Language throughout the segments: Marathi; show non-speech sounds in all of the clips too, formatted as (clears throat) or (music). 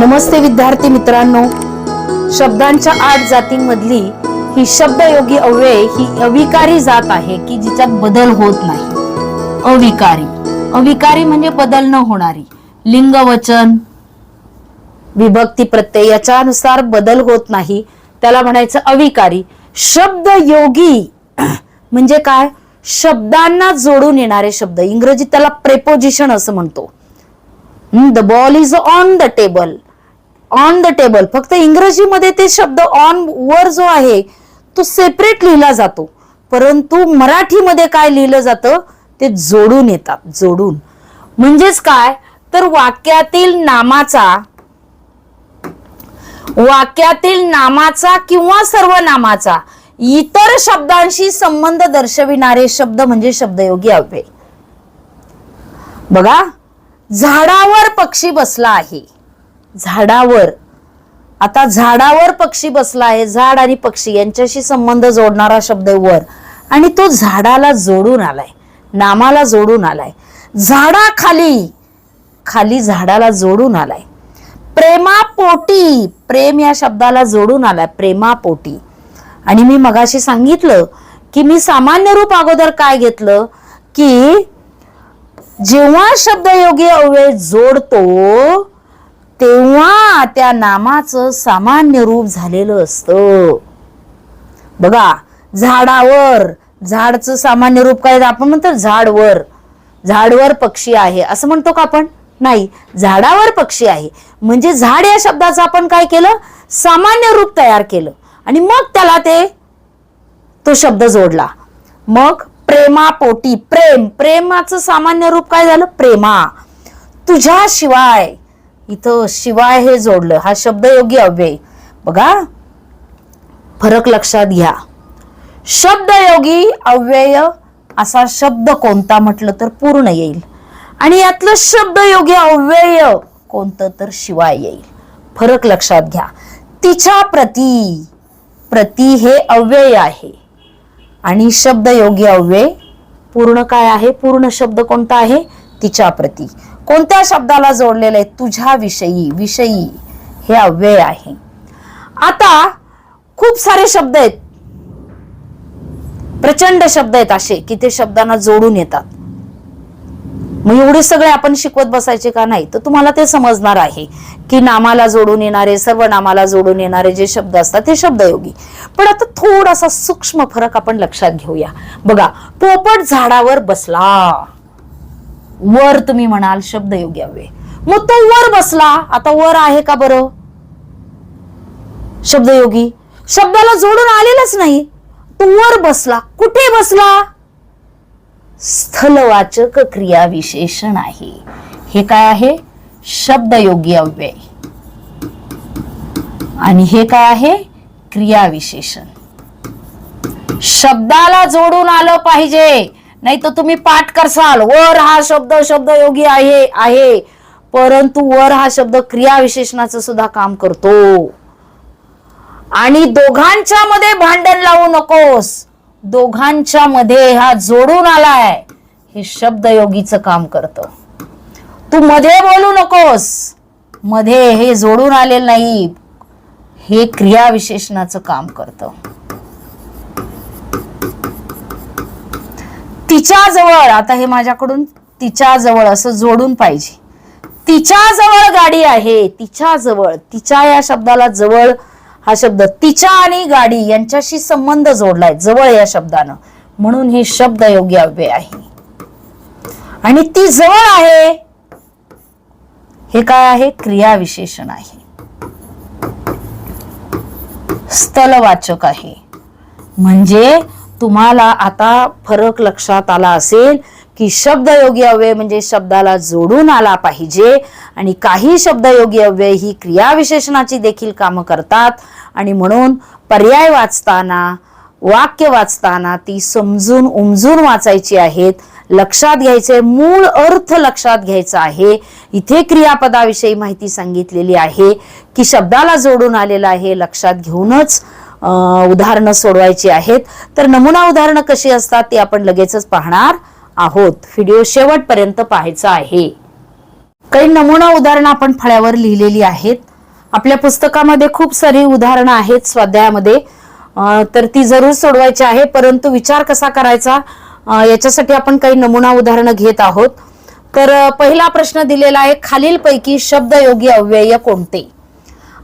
नमस्ते विद्यार्थी मित्रांनो. शब्दांच्या आठ जातींमधली ही शब्दयोगी अव्यय ही अविकारी जात आहे की जिच्यात बदल होत नाही. अविकारी. अविकारी म्हणजे बदल न होणारी. लिंग वचन विभक्ती प्रत्यय याच्यानुसार बदल होत नाही. त्याला म्हणायचं अविकारी. शब्दयोगी (clears throat) म्हणजे काय? शब्दांना जोडून येणारे शब्द. इंग्रजीत त्याला प्रेपोजिशन असं म्हणतो. The ball is on the table on the table फक्त इंग्रजीमध्ये ते शब्द ऑन वर जो आहे तो सेपरेट लिहिला जातो. परंतु मराठीमध्ये काय लिहिलं जातं? ते जोडून येतात जोडून. म्हणजेच काय? तर वाक्यातील नामाचा वाक्यातील नामाचा किंवा सर्वनामाचा इतर शब्दांशी संबंध दर्शविणारे शब्द म्हणजे शब्दयोगी अव्यय. बघा झाडावर पक्षी बसला आहे. झाडावर. आता झाडावर पक्षी बसला आहे झाड आणि पक्षी यांच्याशी संबंध जोडणारा शब्द आहे वर. आणि तो झाडाला जोडून आलाय नामाला जोडून आलाय. झाडाखाली खाली झाडाला जोडून आलाय. प्रेमापोटी प्रेम या शब्दाला जोडून आलाय प्रेमापोटी. आणि मी मगाशी सांगितलं की मी सामान्य रूप अगोदर काय घेतलं? की जेव्हा शब्दयोगी अव्यय जोडतो तेव्हा त्या नामाचं सामान्य रूप झालेलं असतं. बघा झाडावर झाडचं सामान्य रूप काय? आपण म्हणतो झाडवर. झाडवर पक्षी आहे. असं म्हणतो का आपण? नाही. झाडावर पक्षी आहे. म्हणजे झाड या शब्दाचं आपण काय केलं? सामान्य रूप तयार केलं. आणि मग त्याला ते तो शब्द जोडला. मग प्रेमापोटी प्रेम. प्रेमाचं सामान्य रूप काय झालं? प्रेमा. तुझ्याशिवाय इथं शिवाय हे जोडलं. हा शब्द योगी अव्यय. बघा. फरक लक्षात घ्या. शब्दयोगी अव्यय असा शब्द कोणता म्हटलं तर पूर्ण येईल. आणि यातलं शब्दयोगी अव्यय कोणतं तर शिवाय येईल. फरक लक्षात घ्या. तिच्या प्रती प्रती हे अव्यय आहे. आणि शब्दयोगी अव्यय पूर्ण काय आहे? पूर्ण शब्द कोणता आहे? तिच्या प्रती. कोणत्या शब्दाला जोडलेलं आहे? तुझ्या विषयी. विषयी हे अव्यय आहे. आता खूप सारे शब्द आहेत. प्रचंड शब्द आहेत असे की ते शब्दांना जोडून येतात. मग एवढे सगळे आपण शिकवत बसायचे का नाही? तर तुम्हाला ते समजणार आहे की नामाला जोडून येणारे सर्व नामाला जोडून येणारे जे शब्द असतात ते शब्दयोगी. पण आता थोडासा सूक्ष्म फरक आपण लक्षात घेऊया. बघा पोपट झाडावर बसला. वर तुम्ही म्हणाल शब्द योग्य हवे. मग तो वर बसला. आता वर आहे का बरं? शब्दयोगी. शब्दाला जोडून आलेलाच नाही. तो वर बसला. कुठे बसला? स्थलवाचक क्रिया विशेषण आहे. हे काय आहे? शब्दयोगी अव्यय आणि हे काय आहे? क्रिया विशेषण. शब्दाला जोडून आलं पाहिजे. नाही तर तुम्ही पाठ करसाल. वर हा शब्द शब्द योगी आहे आहे. परंतु वर हा शब्द क्रिया विशेषणाचं सुद्धा काम करतो. आणि दोघांच्या मध्ये भांडण लावू नकोस. दोघांच्या मध्ये हा जोडून आलाय. हे शब्द योगीच काम करत. तू मध्ये बोलू नकोस. मध्ये हे जोडून आलेलं नाही. हे क्रिया विशेषणाचं काम करतं. तिच्या जवळ आता हे माझ्याकडून तिच्या जवळ असं जोडून पाहिजे. तिच्या जवळ गाडी आहे तिच्या जवळ तिच्या या शब्दाला जवळ हा शब्द तिच्या आणि गाडी यांच्याशी संबंध जोडलाय जवळ या शब्दानं. म्हणून हे शब्द योग्य अव्यय आहे. आणि ती जवळ आहे हे काय आहे? क्रिया विशेषण आहे. स्थलवाचक आहे. म्हणजे तुम्हाला आता फरक लक्षात आला असेल की शब्दयोगी अव्यय म्हणजे शब्दाला जोडून आला पाहिजे आणि काही शब्दयोगी अव्यय ही क्रियाविशेषणाची देखील कामं करतात. आणि म्हणून पर्याय वाचताना वाक्य वाचताना ती समजून उमजून वाचायची आहेत. लक्षात घ्यायचे मूळ अर्थ लक्षात घ्यायचा आहे. इथे क्रियापदाविषयी माहिती सांगितलेली आहे की शब्दाला जोडून आलेला आहे लक्षात घेऊनच उदाहरणं सोडवायची आहेत. तर नमुना उदाहरणं कशी असतात ती आपण लगेचच पाहणार आहोत. व्हिडिओ शेवटपर्यंत पाहायचा आहे. काही नमुना उदाहरणं आपण फळ्यावर लिहिलेली आहेत. आपल्या पुस्तकामध्ये खूप सारी उदाहरणं आहेत स्वाध्यायामध्ये. तर ती जरूर सोडवायची आहे. परंतु विचार कसा करायचा? याच्यासाठी आपण काही नमुना उदाहरणं घेत आहोत. तर पहिला प्रश्न दिलेला आहे खालीलपैकी शब्दयोगी अव्यय कोणते?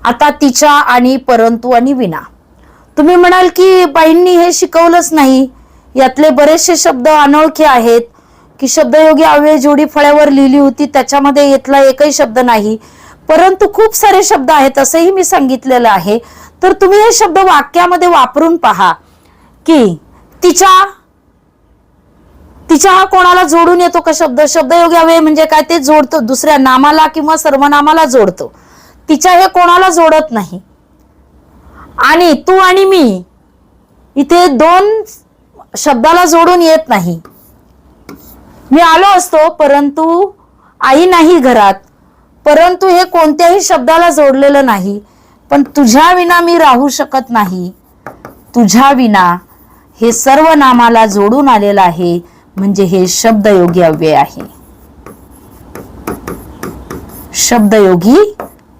आता तिच्या आणि परंतु आणि विना. तुम्ही म्हणाल की बाईंनी हे शिकवलंच नाही. यातले बरेचसे शब्द अनोळखे आहेत. की शब्दयोगी अव्यय जोडी फळ्यावर लिहिली होती त्याच्यामध्ये येतला एकही शब्द नाही. परंतु खूप सारे शब्द आहेत असंही मी सांगितलेलं आहे. तर तुम्ही हे शब्द वाक्यामध्ये वापरून पहा. की तिच्या तिच्या हा कोणाला जोडून येतो का शब्द? शब्दयोगी अव्यय म्हणजे काय? ते जोडतो दुसऱ्या नामाला किंवा सर्वनामाला जोडतो. तिच्या हे कोणाला जोडत नाही? आणि तू आणि मी इथे दोन शब्दाला जोडून येत नाही. मी आलो असतो परंतु आई नाही घरात. परंतु हे कोणत्याही शब्दाला जोडलेलं नाही पण तुझ्या विना मी राहू शकत नाही. तुझ्या विना हे सर्व नामाला जोडून आलेलं आहे म्हणजे हे शब्दयोगी अव्यय आहे. शब्दयोगी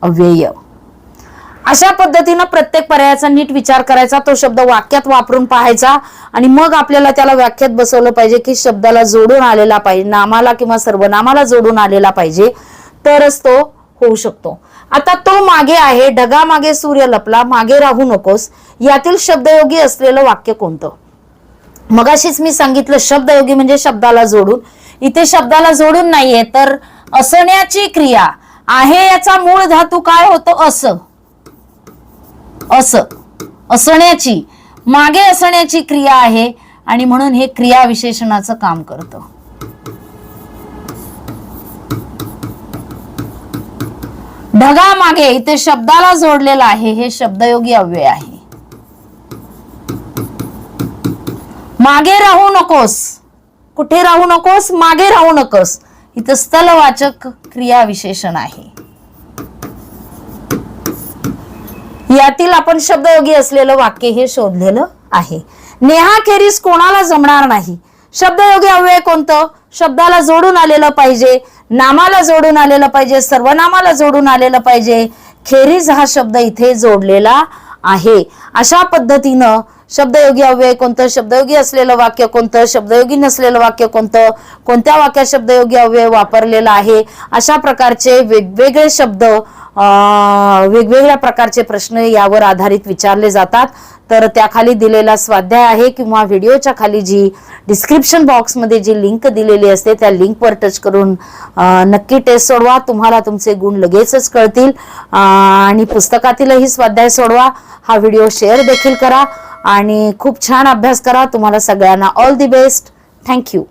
अव्यय. अशा पद्धतीनं प्रत्येक पर्यायाचा नीट विचार करायचा तो शब्द वाक्यात वापरून पाहायचा आणि मग आपल्याला त्याला व्याख्यात बसवलं पाहिजे की शब्दाला जोडून आलेला पाहिजे नामाला किंवा सर्वनामाला जोडून आलेला पाहिजे तरच तो होऊ शकतो. आता तो मागे आहे ढगा मागे सूर्य लपला मागे राहू नकोस यातील शब्दयोगी असलेलं वाक्य कोणतं? मगाशीच मी सांगितलं शब्दयोगी म्हणजे शब्दाला जोडून. इथे शब्दाला जोडून नाहीये तर असण्याची क्रिया आहे याचा मूळ धातू काय होतो? असं. असं. असण्याची मागे असण्याची क्रिया आहे आणि म्हणून हे क्रिया विशेषणाचं काम करतं. ढगा मागे इथे शब्दाला जोडलेलं आहे हे शब्दयोगी अव्यय आहे. मागे राहू नकोस. कुठे राहू नकोस? मागे राहू नकोस. इथं स्थलवाचक क्रिया विशेषण आहे. यातील आपण शब्दयोगी असलेलं वाक्य हे शोधलेलं आहे. नेहाखेरीज कोणाला जमणार नाही? शब्दयोगी अव्यय कोणतं? शब्दाला जोडून आलेलं पाहिजे नामाला जोडून आलेलं पाहिजे सर्वनामाला जोडून आलेलं पाहिजे. खेरीज हा शब्द इथे जोडलेला आहे. अशा पद्धतीनं शब्दयोगी अव्यय कोणतं? शब्दयोगी असलेलं वाक्य कोणतं? शब्दयोगी नसलेलं वाक्य कोणतं? कोणत्या वाक्यात शब्दयोगी अव्यय वापरलेला आहे? अशा प्रकारचे वेगवेगळे शब्द वेगवेगळ्या प्रकारचे प्रश्न यावर आधारित विचारले जातात. तर त्याखाली दिलेला स्वाध्याय आहे किंवा व्हिडिओच्या खाली जी डिस्क्रिप्शन बॉक्समध्ये जी लिंक दिलेली असते त्या लिंकवर टच करून नक्की टेस्ट सोडवा. तुम्हाला तुमचे गुण लगेचच कळतील. आणि पुस्तकातीलही स्वाध्याय सोडवा. हा व्हिडिओ शेअर देखील करा. आणि खूप छान अभ्यास करा. तुम्हाला सगळ्यांना ऑल दी बेस्ट थँक्यू